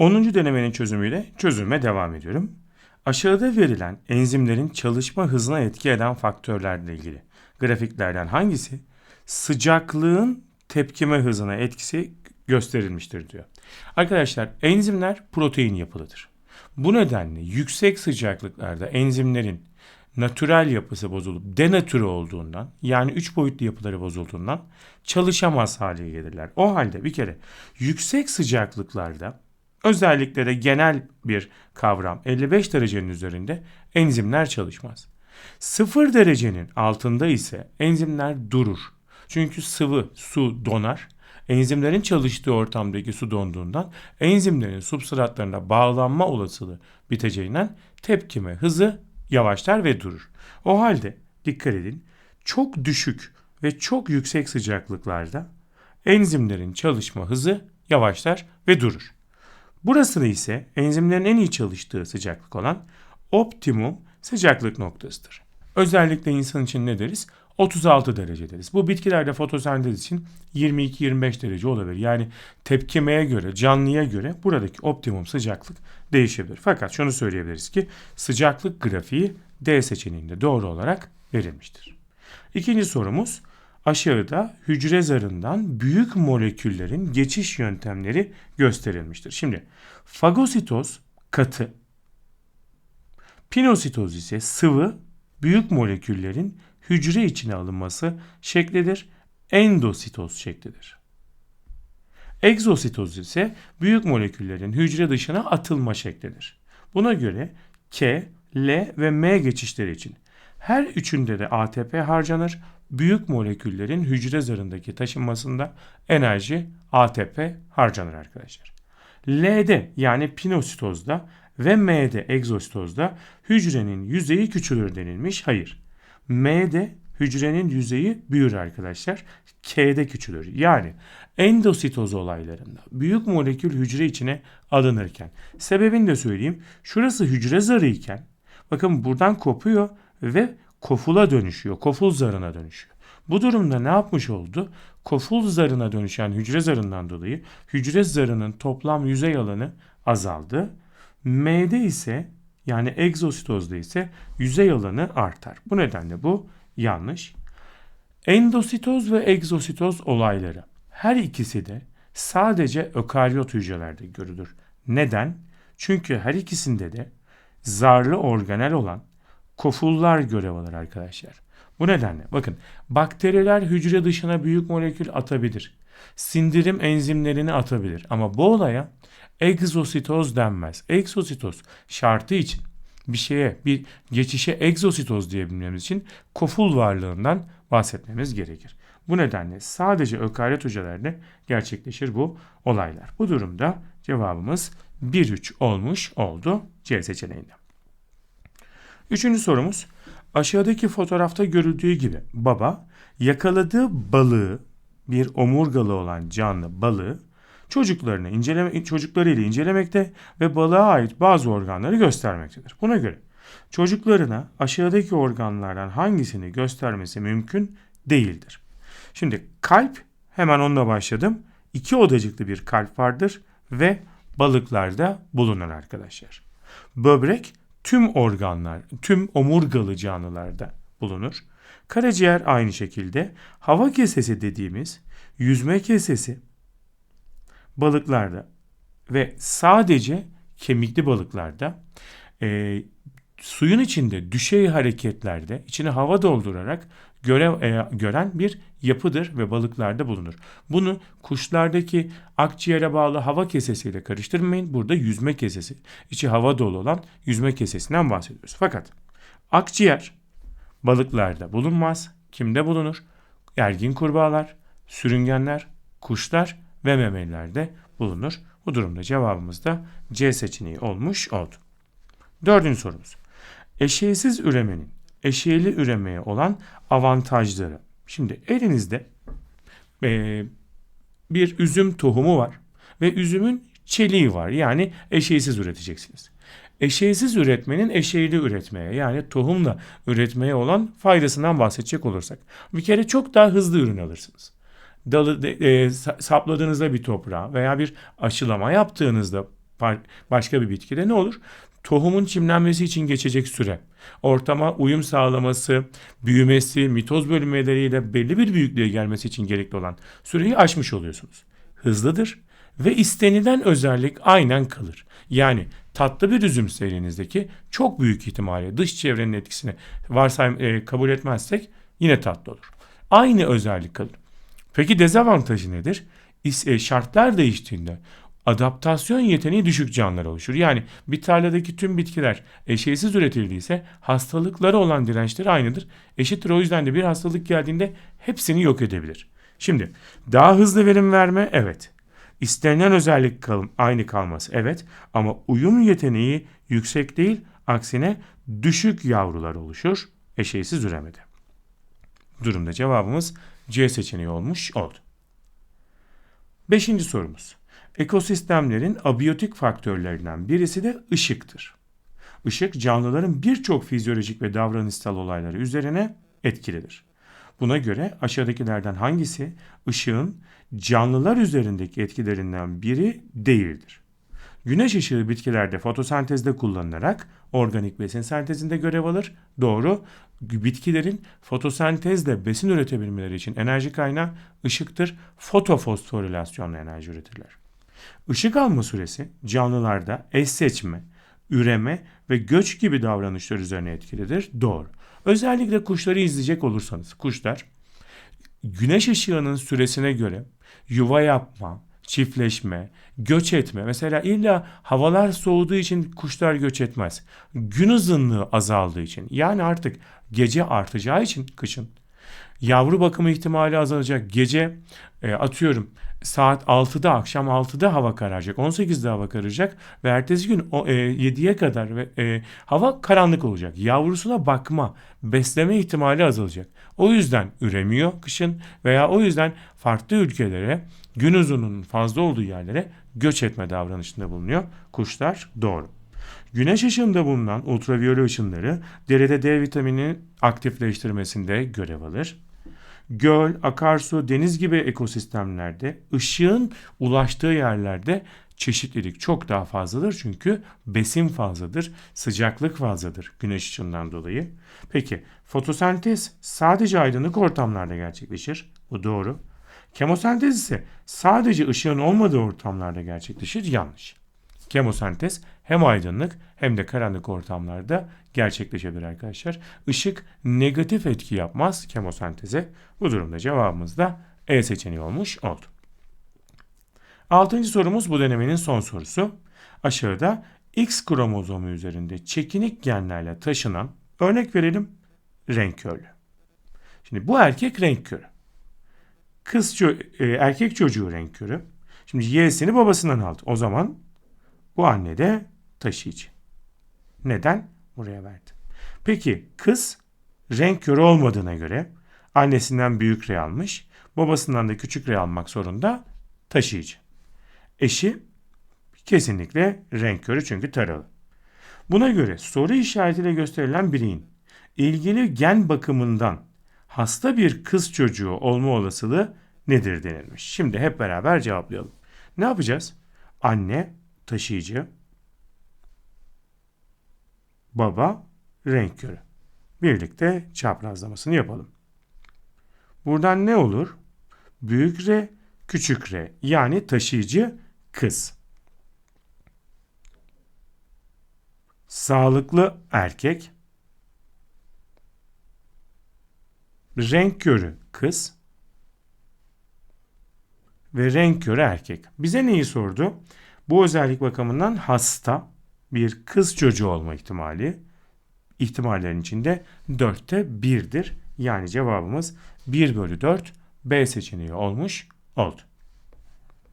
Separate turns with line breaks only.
10. denemenin çözümüyle çözüme devam ediyorum. Aşağıda verilen enzimlerin çalışma hızına etki eden faktörlerle ilgili grafiklerden hangisi sıcaklığın tepkime hızına etkisi gösterilmiştir diyor. Arkadaşlar enzimler protein yapılıdır. Bu nedenle yüksek sıcaklıklarda enzimlerin natürel yapısı bozulup denatüre olduğundan yani üç boyutlu yapıları bozulduğundan çalışamaz hale gelirler. O halde bir kere yüksek sıcaklıklarda özellikle de genel bir kavram 55 derecenin üzerinde enzimler çalışmaz. 0 derecenin altında ise enzimler durur. Çünkü sıvı su donar. Enzimlerin çalıştığı ortamdaki su donduğundan enzimlerin substratlarına bağlanma olasılığı biteceğinden tepkime hızı yavaşlar ve durur. O halde dikkat edin çok düşük ve çok yüksek sıcaklıklarda enzimlerin çalışma hızı yavaşlar ve durur. Burası ise enzimlerin en iyi çalıştığı sıcaklık olan optimum sıcaklık noktasıdır. Özellikle insan için ne deriz? 36 derece deriz. Bu bitkilerde fotosentez için 22-25 derece olabilir. Yani tepkimeye göre, canlıya göre buradaki optimum sıcaklık değişebilir. Fakat şunu söyleyebiliriz ki sıcaklık grafiği D seçeneğinde doğru olarak verilmiştir. İkinci sorumuz aşağıda hücre zarından büyük moleküllerin geçiş yöntemleri gösterilmiştir. Şimdi fagositoz katı, pinositoz ise sıvı büyük moleküllerin hücre içine alınması şeklidir. Endositoz şeklidir. Egzositoz ise büyük moleküllerin hücre dışına atılma şeklidir. Buna göre K, L ve M geçişleri için her üçünde de ATP harcanır. Büyük moleküllerin hücre zarındaki taşınmasında enerji ATP harcanır arkadaşlar. L'de yani pinositozda ve M'de egzositozda hücrenin yüzeyi küçülür denilmiş. Hayır. M'de hücrenin yüzeyi büyür arkadaşlar. K'de küçülür. Yani endositoz olaylarında büyük molekül hücre içine alınırken sebebini de söyleyeyim. Şurası hücre zarı iken bakın buradan kopuyor ve kofula dönüşüyor. Koful zarına dönüşüyor. Bu durumda ne yapmış oldu? Koful zarına dönüşen hücre zarından dolayı hücre zarının toplam yüzey alanı azaldı. M'de ise yani egzositozda ise yüzey alanı artar. Bu nedenle bu yanlış. Endositoz ve egzositoz olayları her ikisi de sadece ökaryot hücrelerde görülür. Neden? Çünkü her ikisinde de zarlı organel olan kofullar görev alır arkadaşlar. Bu nedenle bakın bakteriler hücre dışına büyük molekül atabilir. Sindirim enzimlerini atabilir ama bu olaya egzositoz denmez. Egzositoz şartı için bir şeye bir geçişe egzositoz diyebilmemiz için koful varlığından bahsetmemiz gerekir. Bu nedenle sadece ökaryot hücrelerde gerçekleşir bu olaylar. Bu durumda cevabımız 1-3 olmuş oldu C seçeneğinde. Üçüncü sorumuz aşağıdaki fotoğrafta görüldüğü gibi baba yakaladığı balığı bir omurgalı olan canlı balığı çocuklarını inceleme, çocuklarıyla incelemekte ve balığa ait bazı organları göstermektedir. Buna göre çocuklarına aşağıdaki organlardan hangisini göstermesi mümkün değildir. Şimdi kalp hemen onunla başladım. İki odacıklı bir kalp vardır ve balıklarda bulunur arkadaşlar. Böbrek tüm organlar, tüm omurgalı canlılarda bulunur. Karaciğer aynı şekilde hava kesesi dediğimiz yüzme kesesi balıklarda ve sadece kemikli balıklarda e, suyun içinde düşey hareketlerde içine hava doldurarak görev e, gören bir yapıdır ve balıklarda bulunur. Bunu kuşlardaki akciğere bağlı hava kesesiyle karıştırmayın. Burada yüzme kesesi, içi hava dolu olan yüzme kesesinden bahsediyoruz. Fakat akciğer balıklarda bulunmaz. Kimde bulunur? Ergin kurbağalar, sürüngenler, kuşlar ve memelilerde bulunur. Bu durumda cevabımız da C seçeneği olmuş oldu. Dördüncü sorumuz. Eşeğsiz üremenin eşeğli üremeye olan avantajları. Şimdi elinizde e, bir üzüm tohumu var ve üzümün çeliği var. Yani eşeğsiz üreteceksiniz. Eşeğsiz üretmenin eşeğli üretmeye yani tohumla üretmeye olan faydasından bahsedecek olursak. Bir kere çok daha hızlı ürün alırsınız dalı e, sapladığınızda bir toprağa veya bir aşılama yaptığınızda başka bir bitkide ne olur? Tohumun çimlenmesi için geçecek süre, ortama uyum sağlaması, büyümesi, mitoz bölünmeleriyle belli bir büyüklüğe gelmesi için gerekli olan süreyi aşmış oluyorsunuz. Hızlıdır ve istenilen özellik aynen kalır. Yani tatlı bir üzüm serinizdeki çok büyük ihtimalle dış çevrenin etkisini varsayım e, kabul etmezsek yine tatlı olur. Aynı özellik kalır. Peki dezavantajı nedir? E, şartlar değiştiğinde adaptasyon yeteneği düşük canlılar oluşur. Yani bir tarladaki tüm bitkiler eşeğsiz üretildiyse hastalıkları olan dirençleri aynıdır. Eşittir o yüzden de bir hastalık geldiğinde hepsini yok edebilir. Şimdi daha hızlı verim verme evet. İstenilen özellik kal- aynı kalması evet ama uyum yeteneği yüksek değil aksine düşük yavrular oluşur eşeğsiz üremede. Durumda cevabımız C seçeneği olmuş oldu. Beşinci sorumuz. Ekosistemlerin abiyotik faktörlerinden birisi de ışıktır. Işık canlıların birçok fizyolojik ve davranışsal olayları üzerine etkilidir. Buna göre aşağıdakilerden hangisi ışığın canlılar üzerindeki etkilerinden biri değildir? Güneş ışığı bitkilerde fotosentezde kullanılarak organik besin sentezinde görev alır. Doğru. Bitkilerin fotosentezle besin üretebilmeleri için enerji kaynağı ışıktır. Fotofosforilasyonla enerji üretirler. Işık alma süresi canlılarda eş seçme, üreme ve göç gibi davranışlar üzerine etkilidir. Doğru. Özellikle kuşları izleyecek olursanız kuşlar güneş ışığının süresine göre yuva yapma, çiftleşme, göç etme. Mesela illa havalar soğuduğu için kuşlar göç etmez. Gün uzunluğu azaldığı için yani artık gece artacağı için kışın yavru bakımı ihtimali azalacak. Gece e, atıyorum saat 6'da akşam 6'da hava kararacak. 18'de hava kararacak ve ertesi gün o, e, 7'ye kadar ve e, hava karanlık olacak. Yavrusuna bakma, besleme ihtimali azalacak. O yüzden üremiyor kışın veya o yüzden farklı ülkelere gün uzunluğunun fazla olduğu yerlere göç etme davranışında bulunuyor. Kuşlar doğru. Güneş ışığında bulunan ultraviyole ışınları deride D vitamini aktifleştirmesinde görev alır. Göl, akarsu, deniz gibi ekosistemlerde ışığın ulaştığı yerlerde çeşitlilik çok daha fazladır çünkü besin fazladır, sıcaklık fazladır güneş ışığından dolayı. Peki fotosentez sadece aydınlık ortamlarda gerçekleşir. Bu doğru. Kemosentez ise sadece ışığın olmadığı ortamlarda gerçekleşir. Yanlış. Kemosentez hem aydınlık hem de karanlık ortamlarda gerçekleşebilir arkadaşlar. Işık negatif etki yapmaz kemosenteze. Bu durumda cevabımız da E seçeneği olmuş oldu. Altıncı sorumuz bu denemenin son sorusu. Aşağıda X kromozomu üzerinde çekinik genlerle taşınan örnek verelim renk körlü. Şimdi bu erkek renk körü. Kız ço- e, erkek çocuğu renk körü. Şimdi Y'sini babasından aldı. O zaman bu anne de taşıyıcı. Neden? Buraya verdi. Peki kız renk körü olmadığına göre annesinden büyük R almış, babasından da küçük R almak zorunda taşıyıcı. Eşi kesinlikle renk körü çünkü taralı. Buna göre soru işaretiyle gösterilen bireyin ilgili gen bakımından hasta bir kız çocuğu olma olasılığı nedir denilmiş. Şimdi hep beraber cevaplayalım. Ne yapacağız? Anne taşıyıcı, baba renk körü. Birlikte çaprazlamasını yapalım. Buradan ne olur? Büyük R, küçük R yani taşıyıcı kız. Sağlıklı erkek. Renk körü kız. Ve renk körü erkek. Bize neyi sordu? Bu özellik bakımından hasta bir kız çocuğu olma ihtimali ihtimallerin içinde 4'te 1'dir. Yani cevabımız 1 bölü 4 B seçeneği olmuş oldu.